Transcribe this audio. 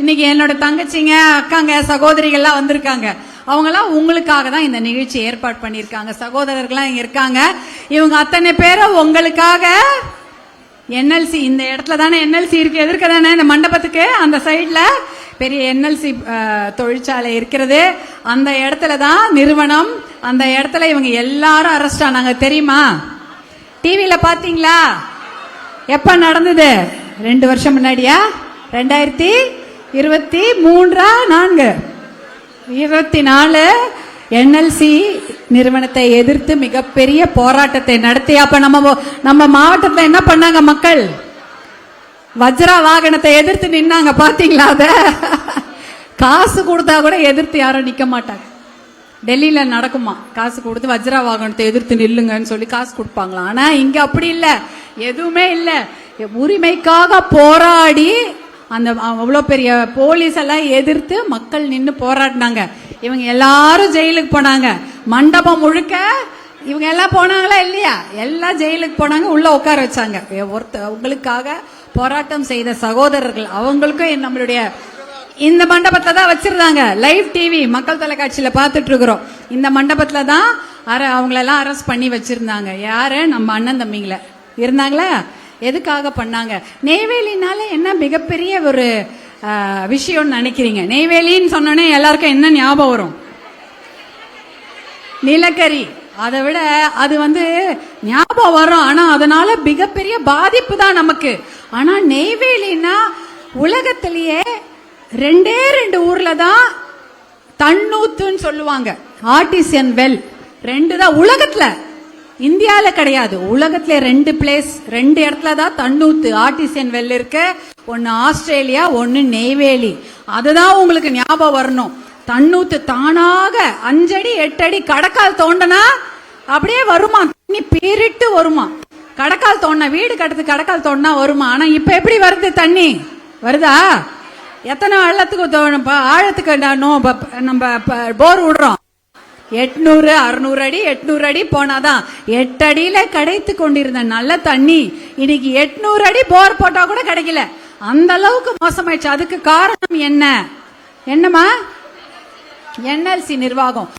இன்னைக்கு என்னோட தங்கச்சிங்க அக்காங்க சகோதரிகள்லாம் வந்திருக்காங்க. அவங்கெல்லாம் உங்களுக்காக தான் இந்த நிகழ்ச்சி ஏற்பாடு பண்ணியிருக்காங்க. சகோதரர்கள்லாம் இங்க இருக்காங்க. இவங்க அத்தனை பேரும் உங்களுக்காக என்எல்சி இந்த இடத்துல தானே என்எல்சி இருக்கு எதிர்க்க தானே இந்த மண்டபத்துக்கு? அந்த சைடில் பெரிய என்எல்சி தொழிற்சாலை இருக்கிறது. அந்த இடத்துல தான் நிறுவனம். அந்த இடத்துல இவங்க எல்லாரும் அரெஸ்ட் ஆனாங்க. தெரியுமா? டிவியில் பார்த்தீங்களா? எப்போ நடந்தது? ரெண்டு வருஷம் முன்னாடியா? ரெண்டாயிரத்தி இருபத்தி மூன்றா நான்கு. இருபத்தி நாலு என்எல்சி நிறுவனத்தை எதிர்த்து மிகப்பெரிய போராட்டத்தை நடத்தி அப்ப நம்ம நம்ம மாவட்டத்தில் என்ன பண்ணாங்க மக்கள்? வஜ்ரா வாகனத்தை எதிர்த்து நின்னாங்க பாத்தீங்களா அத? காசு கொடுத்தா கூட எதிர்த்து யாரும் நிக்க மாட்டாங்க. டெல்லியில நடக்குமா? காசு கொடுத்து வஜ்ரா வாகனத்தை எதிர்த்து நில்லுங்கன்னு சொல்லி காசு கொடுப்பாங்களாம். ஆனா இங்க அப்படி இல்ல. எதுவுமே இல்ல. உரிமைக்காக போராடி அந்த அவ்வளோ பெரிய போலீஸ் எல்லாம் எதிர்த்து மக்கள் நின்று போராடினாங்க. இவங்க எல்லாரும் ஜெயிலுக்கு போனாங்க. மண்டபம் முழுக்க இவங்க எல்லாம் போனாங்களா இல்லையா? எல்லாம் ஜெயிலுக்கு போனாங்க உள்ள உட்கார வச்சாங்க. ஒருத்த உங்களுக்காக போராட்டம் செய்த சகோதரர்கள் அவங்களுக்கும் நம்மளுடைய இந்த மண்டபத்தை தான் வச்சிருந்தாங்க. லைவ் டிவி மக்கள் தொலைக்காட்சியில பார்த்துட்டு இருக்கிறோம். இந்த மண்டபத்துல தான் அரை அவங்களெல்லாம் அரெஸ்ட் பண்ணி வச்சிருந்தாங்க. யாரு? நம்ம அண்ணன் தம்பிங்கள. இருந்தாங்களா? எதுக்காக பண்ணாங்க? நெய்வேலினால என்ன மிகப்பெரிய ஒரு விஷயம்னு நினைக்கிறீங்க? நெய்வேலின்னு சொன்னோன்னே எல்லாருக்கும் என்ன ஞாபகம் வரும்? நிலக்கரி. அதை விட அது வந்து ஞாபகம் வரும். ஆனா அதனால மிகப்பெரிய பாதிப்பு தான் நமக்கு. ஆனா நெய்வேலினா உலகத்திலேயே ரெண்டே ரெண்டு ஊர்ல தான் தன்னூத்துன்னு சொல்லுவாங்க. Artesian well. ரெண்டு தான் உலகத்துல. இந்தியால கிடையாது. உலகத்துல ரெண்டு பிளேஸ் ரெண்டு இடத்துல தான் தன்னூத்து ஆர்டிசியன் வெல் இருக்கு ஒன்னு ஆஸ்திரேலியா ஒன்னு நெய்வேலி. அதுதான் உங்களுக்கு ஞாபகம் வரணும். தன்னூத்து தானாக அஞ்சடி எட்டடி கடக்கால் தோண்டனா அப்படியே வருமா? தண்ணி பீரிட்டு வருமா? கடக்கால் தோண்டினா வீடு கட்டுறது கடக்கால் தோண்டினா வருமா? ஆனா இப்ப எப்படி வருது தண்ணி? வருதா? எத்தனை ஆழத்துக்கு ஆழத்துக்கு நம்ம போர் விடுறோம். எட்நூறு அறுநூறு அடி எட்நூறு அடி போனாதான் எட்டு அடியில கிடைத்து கொண்டிருந்த நல்ல தண்ணி இன்னைக்கு எட்நூறு அடி போர் போட்டா கூட கிடைக்கல. அந்த அளவுக்கு மோசமாயிடுச்சு. அதுக்கு காரணம் என்ன? என்னமா என்எல்சி நிர்வாகம்.